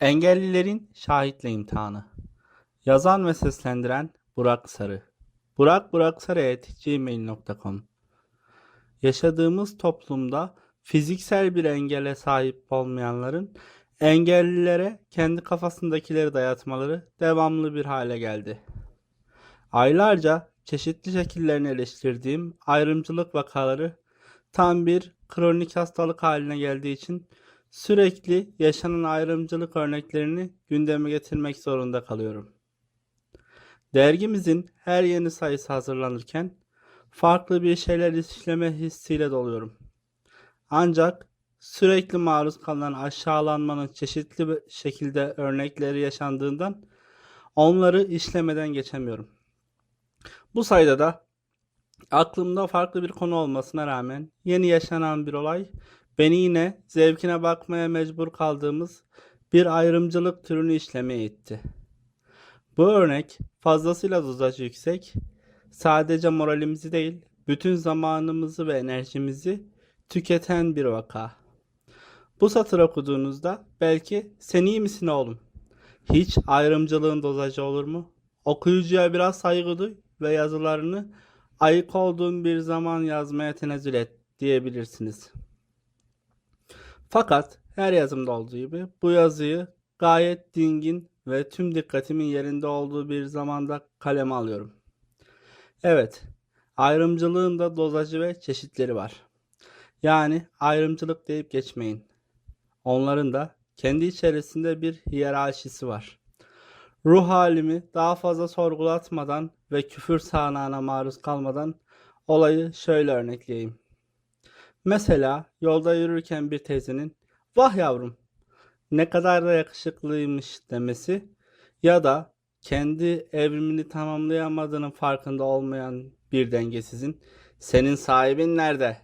Engellilerin şahitle imtihanı. Yazan ve seslendiren Burak Sarı. Burak Burak Sarı@gmail.com. Yaşadığımız toplumda fiziksel bir engele sahip olmayanların engellilere kendi kafasındakileri dayatmaları devamlı bir hale geldi. Aylarca çeşitli şekillerini eleştirdiğim ayrımcılık vakaları tam bir kronik hastalık haline geldiği için sürekli yaşanan ayrımcılık örneklerini gündeme getirmek zorunda kalıyorum. Dergimizin her yeni sayısı hazırlanırken farklı bir şeyler işleme hissiyle doluyorum. Ancak sürekli maruz kalınan aşağılanmanın çeşitli şekilde örnekleri yaşandığından onları işlemeden geçemiyorum. Bu sayıda da aklımda farklı bir konu olmasına rağmen yeni yaşanan bir olay beni yine zevkine bakmaya mecbur kaldığımız bir ayrımcılık türünü işlemeye itti. Bu örnek fazlasıyla dozajı yüksek, sadece moralimizi değil, bütün zamanımızı ve enerjimizi tüketen bir vaka. Bu satır okuduğunuzda belki sen iyi misin oğlum? Hiç ayrımcılığın dozajı olur mu? Okuyucuya biraz saygı duy ve yazılarını ayık olduğun bir zaman yazmaya tenezzül et diyebilirsiniz. Fakat her yazımda olduğu gibi bu yazıyı gayet dingin ve tüm dikkatimin yerinde olduğu bir zamanda kaleme alıyorum. Evet, ayrımcılığın da dozajı ve çeşitleri var. Yani ayrımcılık deyip geçmeyin. Onların da kendi içerisinde bir hiyerarşisi var. Ruh halimi daha fazla sorgulatmadan ve küfür sahnağına maruz kalmadan olayı şöyle örnekleyeyim. Mesela yolda yürürken bir teyzenin vah yavrum ne kadar da yakışıklıymış demesi ya da kendi evrimini tamamlayamadığının farkında olmayan bir dengesizin senin sahibin nerede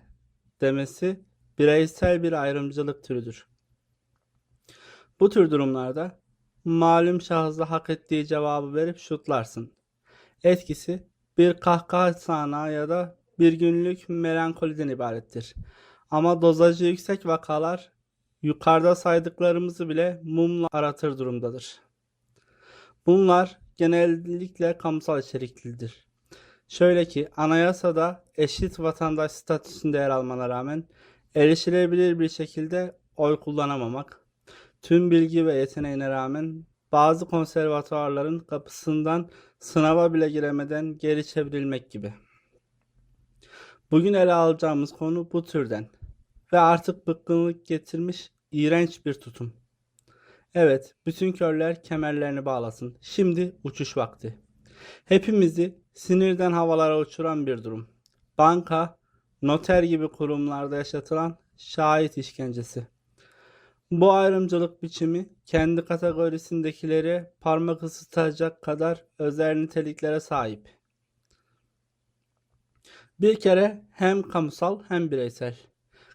demesi bireysel bir ayrımcılık türüdür. Bu tür durumlarda malum şahısa hak ettiği cevabı verip şutlarsın. Etkisi bir kahkaha sahnağı ya da bir günlük melankoliden ibarettir. Ama dozajı yüksek vakalar yukarıda saydıklarımızı bile mumla aratır durumdadır. Bunlar genellikle kamusal içeriklidir. Şöyle ki anayasada eşit vatandaş statüsünde yer almana rağmen erişilebilir bir şekilde oy kullanamamak, tüm bilgi ve yeteneğine rağmen bazı konservatuarların kapısından sınava bile giremeden geri çevrilmek gibi. Bugün ele alacağımız konu bu türden ve artık bıkkınlık getirmiş iğrenç bir tutum. Evet, bütün körler kemerlerini bağlasın. Şimdi uçuş vakti. Hepimizi sinirden havalara uçuran bir durum. Banka, noter gibi kurumlarda yaşatılan şahit işkencesi. Bu ayrımcılık biçimi kendi kategorisindekileri parmak ısıtacak kadar özel niteliklere sahip. Bir kere hem kamusal hem bireysel.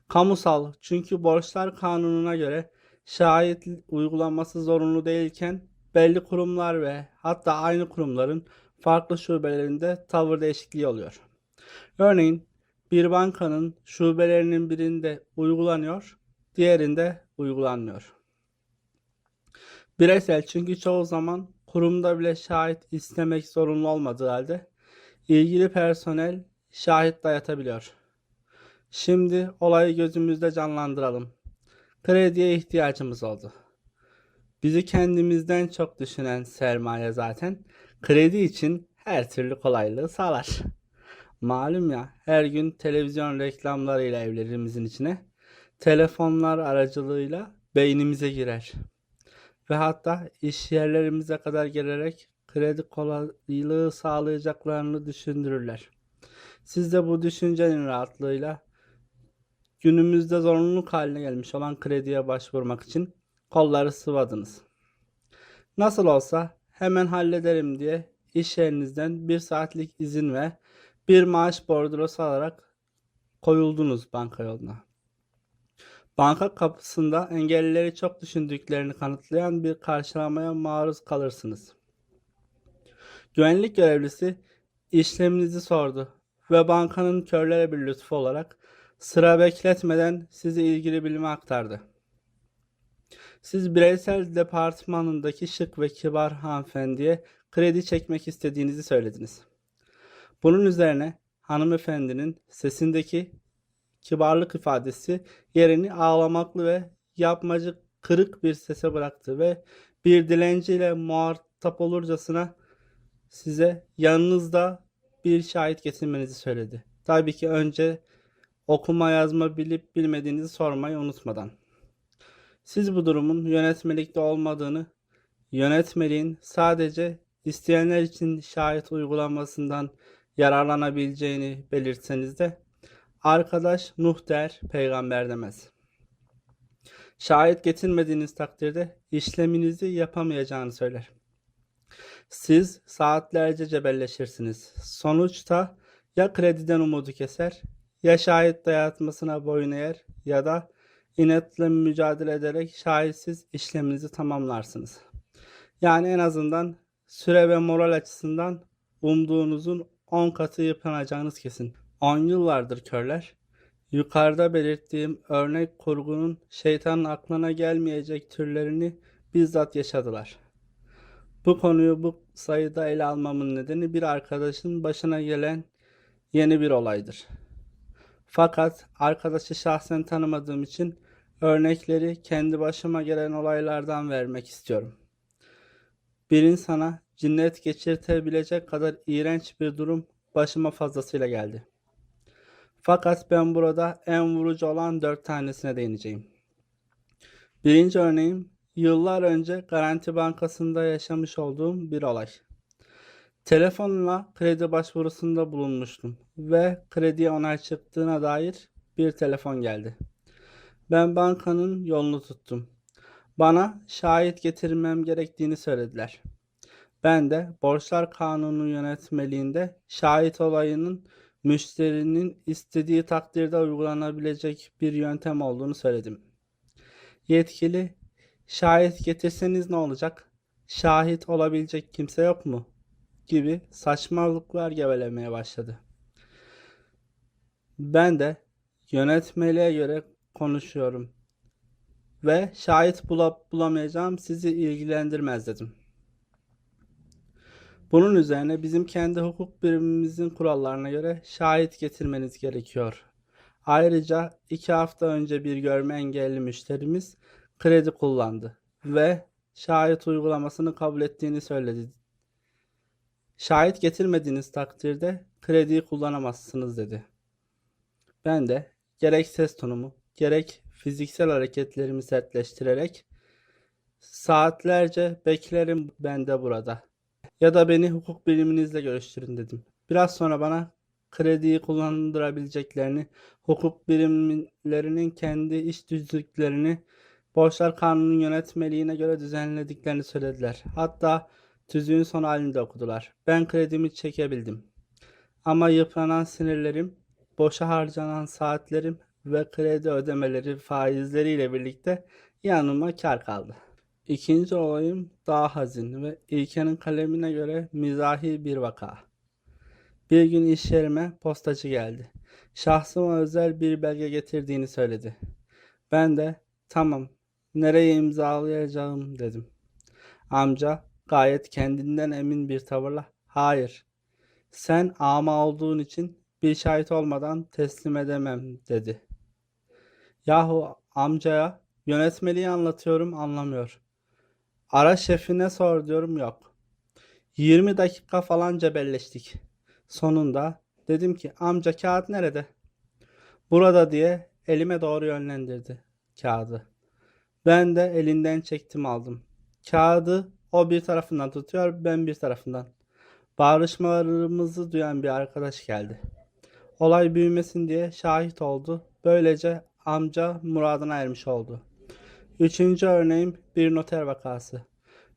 Kamusal çünkü borçlar kanununa göre şahit uygulanması zorunlu değilken belli kurumlar ve hatta aynı kurumların farklı şubelerinde tavır değişikliği oluyor. Örneğin bir bankanın şubelerinin birinde uygulanıyor, diğerinde uygulanmıyor. Bireysel çünkü çoğu zaman kurumda bile şahit istemek zorunlu olmadığı halde ilgili personel şahit dayatabiliyor. Şimdi olayı gözümüzde canlandıralım. Krediye ihtiyacımız oldu. Bizi kendimizden çok düşünen sermaye zaten kredi için her türlü kolaylığı sağlar. Malum ya her gün televizyon reklamlarıyla evlerimizin içine telefonlar aracılığıyla beynimize girer. Ve hatta iş yerlerimize kadar gelerek kredi kolaylığı sağlayacaklarını düşündürürler. Siz de bu düşüncenin rahatlığıyla günümüzde zorunluluk haline gelmiş olan krediye başvurmak için kolları sıvadınız. Nasıl olsa hemen hallederim diye iş yerinizden bir saatlik izin ve bir maaş bordrosu alarak koyuldunuz banka yoluna. Banka kapısında engellileri çok düşündüklerini kanıtlayan bir karşılamaya maruz kalırsınız. Güvenlik görevlisi işleminizi sordu ve bankanın körlere bir lütfu olarak sıra bekletmeden sizi ilgili bilime aktardı. Siz bireysel departmanındaki şık ve kibar hanımefendiye kredi çekmek istediğinizi söylediniz. Bunun üzerine hanımefendinin sesindeki kibarlık ifadesi yerini ağlamaklı ve yapmacık kırık bir sese bıraktı ve bir dilenciyle muhatap olurcasına size yanınızda bir şahit getirmenizi söyledi. Tabii ki önce okuma yazma bilip bilmediğinizi sormayı unutmadan. Siz bu durumun yönetmelikte olmadığını, yönetmeliğin sadece isteyenler için şahit uygulamasından yararlanabileceğini belirtseniz de arkadaş Nuh der, peygamber demez. Şahit getirmediğiniz takdirde işleminizi yapamayacağını söyler. Siz saatlerce cebelleşirsiniz. Sonuçta ya krediden umudu keser, ya şahit dayatmasına boyun eğer ya da inetle mücadele ederek şahitsiz işleminizi tamamlarsınız. Yani en azından süre ve moral açısından umduğunuzun 10 katı yıpranacağınız kesin. 10 yıllardır körler, yukarıda belirttiğim örnek kurgunun şeytanın aklına gelmeyecek türlerini bizzat yaşadılar. Bu konuyu bu sayıda ele almamın nedeni bir arkadaşın başına gelen yeni bir olaydır. Fakat arkadaşı şahsen tanımadığım için örnekleri kendi başıma gelen olaylardan vermek istiyorum. Bir insana cinnet geçirtebilecek kadar iğrenç bir durum başıma fazlasıyla geldi. Fakat ben burada en vurucu olan dört tanesine değineceğim. Birinci örneğim yıllar önce Garanti Bankası'nda yaşamış olduğum bir olay. Telefonla kredi başvurusunda bulunmuştum ve krediye onay çıktığına dair bir telefon geldi. Ben bankanın yolunu tuttum. Bana şahit getirmem gerektiğini söylediler. Ben de Borçlar Kanunu yönetmeliğinde şahit olayının müşterinin istediği takdirde uygulanabilecek bir yöntem olduğunu söyledim. Yetkili, şahit getirseniz ne olacak? Şahit olabilecek kimse yok mu? gibi saçmalıklar gevelemeye başladı. Ben de yönetmeliğe göre konuşuyorum ve şahit bulup bulamayacağım sizi ilgilendirmez dedim. Bunun üzerine bizim kendi hukuk birimimizin kurallarına göre şahit getirmeniz gerekiyor. Ayrıca iki hafta önce bir görme engelli müşterimiz kredi kullandı ve şahit uygulamasını kabul ettiğini söyledi. Şahit getirmediğiniz takdirde krediyi kullanamazsınız dedi. Ben de gerek ses tonumu, gerek fiziksel hareketlerimi sertleştirerek saatlerce beklerim ben de burada. Ya da beni hukuk biliminizle görüştürün dedim. Biraz sonra bana krediyi kullandırabileceklerini, hukuk birimlerinin kendi iş düzlüklerini borçlar kanunun yönetmeliğine göre düzenlediklerini söylediler. Hatta tüzüğün son halini de okudular. Ben kredimi çekebildim. Ama yıpranan sinirlerim, boşa harcanan saatlerim ve kredi ödemeleri faizleriyle birlikte yanıma kar kaldı. İkinci olayım daha hazin ve İlke'nin kalemine göre mizahi bir vaka. Bir gün iş yerime postacı geldi. Şahsıma özel bir belge getirdiğini söyledi. Ben de tamam nereye imzalayacağım dedim. Amca gayet kendinden emin bir tavırla hayır sen ama olduğun için bir şahit olmadan teslim edemem dedi. Yahu amcaya yönetmeliği anlatıyorum anlamıyor. Ara şefine sor diyorum yok. 20 dakika falan cebelleştik. Sonunda dedim ki amca kağıt nerede? Burada diye elime doğru yönlendirdi kağıdı. Ben de elinden çektim aldım. Kağıdı o bir tarafından tutuyor ben bir tarafından. Bağırışmalarımızı duyan bir arkadaş geldi. Olay büyümesin diye şahit oldu. Böylece amca muradına ermiş oldu. Üçüncü örneğim bir noter vakası.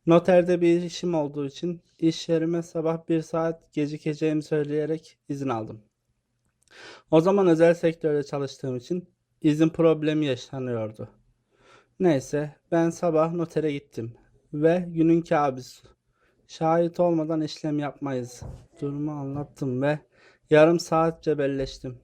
Noterde bir işim olduğu için iş yerime sabah bir saat gecikeceğimi söyleyerek izin aldım. O zaman özel sektörde çalıştığım için izin problemi yaşanıyordu. Neyse ben sabah notere gittim ve günün kabus. Şahit olmadan işlem yapmayız. Durumu anlattım ve yarım saat cebelleştim.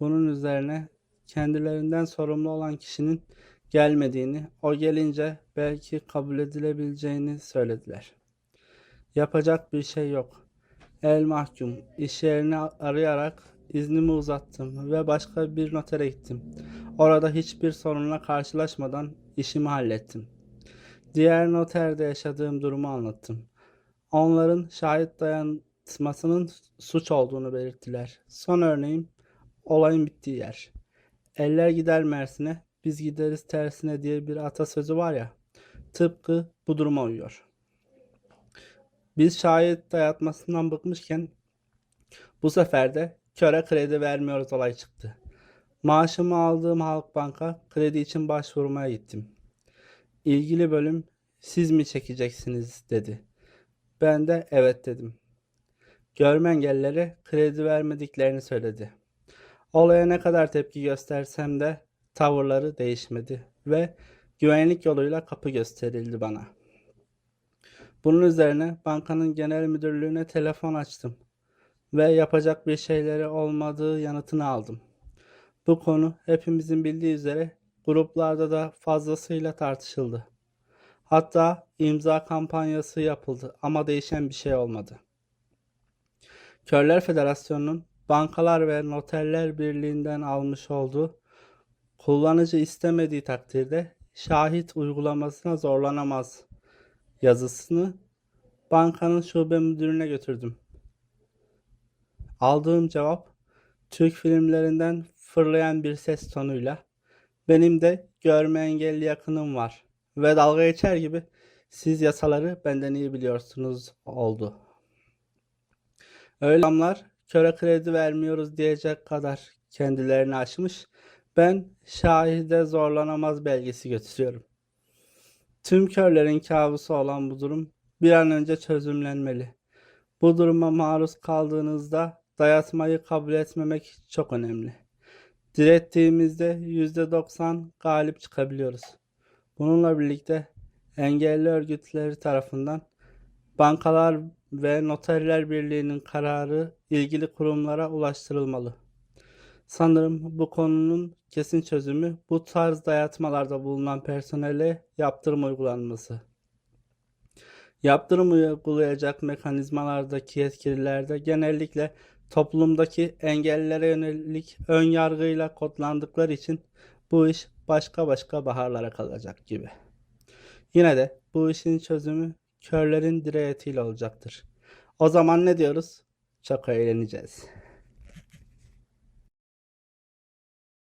Bunun üzerine kendilerinden sorumlu olan kişinin gelmediğini, o gelince belki kabul edilebileceğini söylediler. Yapacak bir şey yok. El mahkum. İş yerini arayarak iznimi uzattım ve başka bir notere gittim. Orada hiçbir sorunla karşılaşmadan işimi hallettim. Diğer noterde yaşadığım durumu anlattım. Onların şahit dayanmasının suç olduğunu belirttiler. Son örneğim olayın bittiği yer. Eller gider Mersin'e, biz gideriz tersine diye bir atasözü var ya. Tıpkı bu duruma uyuyor. Biz şahit dayatmasından bıkmışken bu sefer de köre kredi vermiyoruz olay çıktı. Maaşımı aldığım Halkbank'a kredi için başvurmaya gittim. İlgili bölüm siz mi çekeceksiniz dedi. Ben de evet dedim. Görme engellilere kredi vermediklerini söyledi. Olaya ne kadar tepki göstersem de tavırları değişmedi ve güvenlik yoluyla kapı gösterildi bana. Bunun üzerine bankanın genel müdürlüğüne telefon açtım ve yapacak bir şeyleri olmadığı yanıtını aldım. Bu konu hepimizin bildiği üzere gruplarda da fazlasıyla tartışıldı. Hatta imza kampanyası yapıldı ama değişen bir şey olmadı. Körler Federasyonu'nun Bankalar ve Noterler Birliği'nden almış olduğu kullanıcı istemediği takdirde şahit uygulamasına zorlanamaz yazısını bankanın şube müdürüne götürdüm. Aldığım cevap Türk filmlerinden fırlayan bir ses tonuyla benim de görme engelli yakınım var ve dalga geçer gibi siz yasaları benden iyi biliyorsunuz oldu. Öyle adamlar köre kredi vermiyoruz diyecek kadar kendilerini aşmış. Ben şahide zorlanamaz belgesi götürüyorum. Tüm körlerin kabusu olan bu durum bir an önce çözümlenmeli. Bu duruma maruz kaldığınızda dayatmayı kabul etmemek çok önemli. Direttiğimizde %90 galip çıkabiliyoruz. Bununla birlikte engelli örgütleri tarafından bankalar ve noterler birliğinin kararı ilgili kurumlara ulaştırılmalı. Sanırım bu konunun kesin çözümü bu tarz dayatmalarda bulunan personele yaptırım uygulanması. Yaptırım uygulayacak mekanizmalardaki yetkililer de genellikle toplumdaki engellilere yönelik ön yargıyla kodlandıkları için bu iş başka başka baharlara kalacak gibi. Yine de bu işin çözümü körlerin dirayetiyle olacaktır. O zaman ne diyoruz? Çok eğleneceğiz.